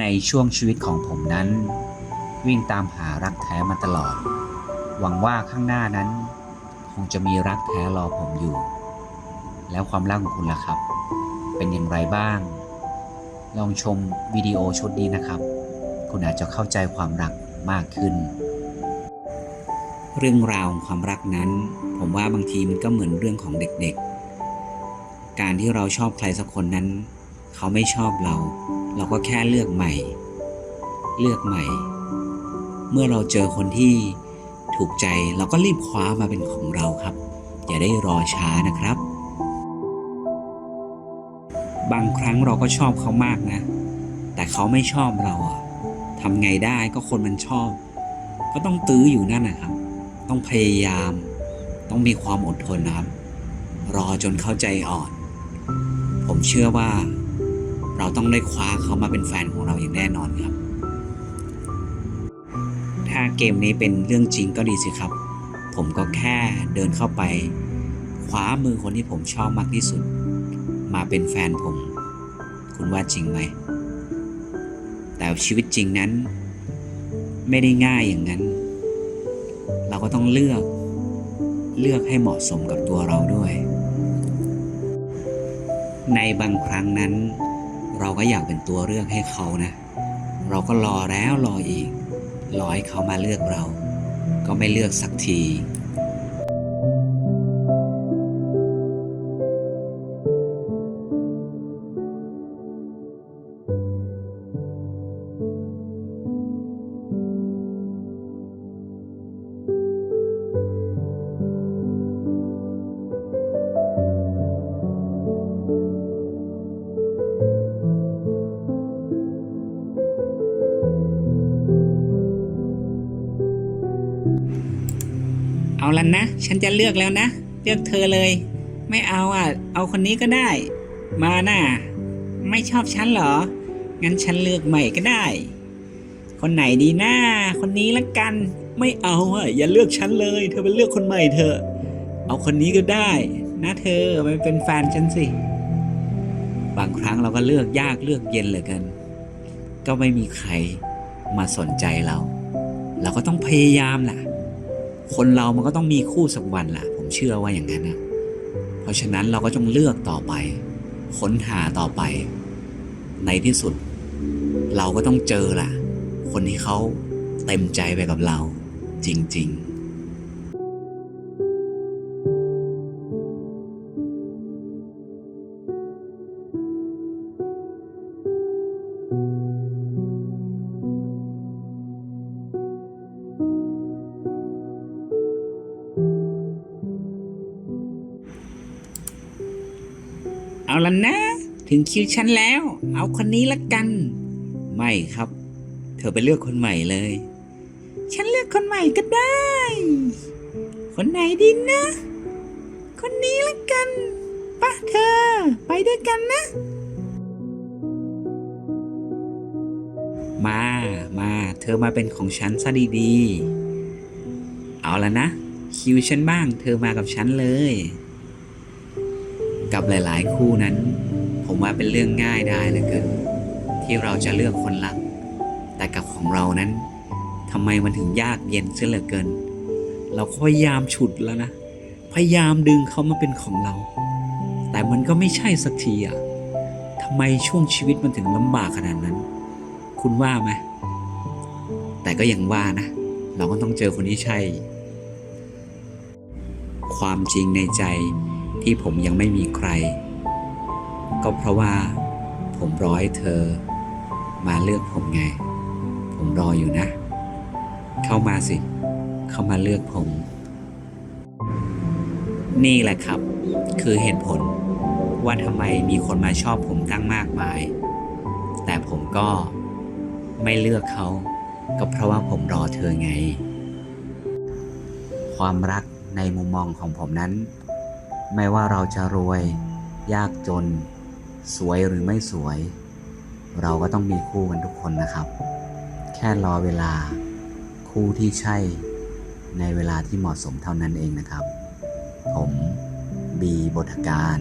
ในช่วงชีวิตของผมนั้น วิ่งตามหารักแท้มาตลอด หวังว่าข้างหน้านั้น คงจะมีรักแท้รอผมอยู่ แล้วความรักของคุณล่ะครับ เป็นอย่างไรบ้าง ลองชมวิดีโอชุดนี้นะครับ คุณอาจจะเข้าใจความรักมากขึ้น เรื่องราวของความรักนั้น ผมว่าบางทีมันก็เหมือนเรื่องของเด็กๆ การที่เราชอบใครสักคนนั้น เขาไม่ชอบเรา เราก็แค่เลือกใหม่ เลือกใหม่ เมื่อเราเจอคนที่ถูกใจเราก็รีบคว้ามาเป็นของเราครับ อย่าได้รอช้านะครับ บางครั้งเราก็ชอบเขามากนะ แต่เขาไม่ชอบเราอะทำไงได้ก็คนมันชอบ ก็ต้องตื้ออยู่นั่นนะครับ ต้องพยายาม ต้องมีความอดทนนะครับ รอจนเข้าใจอ่อน ผมเชื่อว่า เราต้องได้คว้าเขามาเป็นแฟนของเราอย่างแน่นอนครับ ถ้าเกมนี้เป็นเรื่องจริงก็ดีสิครับ ผมก็แค่เดินเข้าไป คว้ามือคนที่ผมชอบมากที่สุด มาเป็นแฟนผม คุณว่าจริงไหม แต่ชีวิตจริงนั้น ไม่ได้ง่ายอย่างนั้น เราก็ต้องเลือกเลือกให้เหมาะสมกับตัวเราด้วย ในบางครั้งนั้น เราก็อยากเป็นตัวเลือกให้เขานะ เราก็รอแล้วรออีก รอให้เขามาเลือกเรา ก็ไม่เลือกสักที เอาละนะ ฉันจะเลือกแล้วนะ เลือกเธอเลย ไม่เอาอะ เอาคนนี้ก็ได้ มาน่ะ ไม่ชอบฉันเหรอ งั้นฉันเลือกใหม่ก็ได้ คนไหนดีนะคนนี้ละกัน ไม่เอาอะ อย่าเลือกฉันเลย เธอไปเลือกคนใหม่เถอะ เอาคนนี้ก็ได้ นะเธอไปเป็นแฟนฉันสิ บางครั้งเราก็เลือกยากเลือกเย็นเหลือเกิน ก็ไม่มีใครมาสนใจเรา เราก็ต้องพยายามแหละ คนเรามันก็ต้องมีคู่สักวันล่ะ ผมเชื่อว่าอย่างนั้นนะเพราะฉะนั้นเราก็ต้องเลือกต่อไป ค้นหาต่อไป ในที่สุด เราก็ต้องเจอล่ะ คนที่เขาเต็มใจไปกับเรา จริง ๆ ละนะ ถึงคิวฉันแล้ว เอาคนนี้ละกัน ไม่ครับ เธอไปเลือกคนใหม่เลย ฉันเลือกคนใหม่ก็ได้ คนไหนดีนะ คนนี้ละกันปะเธอ ไปด้วยกันนะ มา มา เธอมาเป็นของฉันซะดีๆ เอาละนะ คิวฉันบ้าง เธอมากับฉันเลย กับหลายๆ คู่นั้น ผมว่าเป็นเรื่องง่ายได้เหลือเกิน ที่เราจะเลือกคนรัก แต่กับของเรานั้นทำไมมันถึงยากเย็นเสียเหลือเกิน เราพยายามฉุดแล้วนะ พยายามดึงเขามาเป็นของเรา แต่มันก็ไม่ใช่สักทีอะทำไมช่วงชีวิตมันถึงลำบากขนาดนั้น คุณว่าไหมแต่ก็ยังว่านะ เราก็ต้องเจอคนที่ใช่ ความจริงในใจ ที่ผมยังไม่มีใคร ก็เพราะว่าผมรอให้เธอ มาเลือกผมไง ผมรออยู่นะ เข้ามาสิ เข้ามาเลือกผม นี่แหละครับ คือเหตุผลว่าทำไมมีคนมาชอบผมตั้งมากมาย แต่ผมก็ไม่เลือกเขา ก็เพราะว่าผมรอเธอไง ความรักในมุมมองของผมนั้น ไม่ว่าเราจะรวย ยากจน สวยหรือไม่สวย เราก็ต้องมีคู่กันทุกคนนะครับ แค่รอเวลาคู่ที่ใช่ในเวลาที่เหมาะสมเท่านั้นเองนะครับ ผมบีบทการ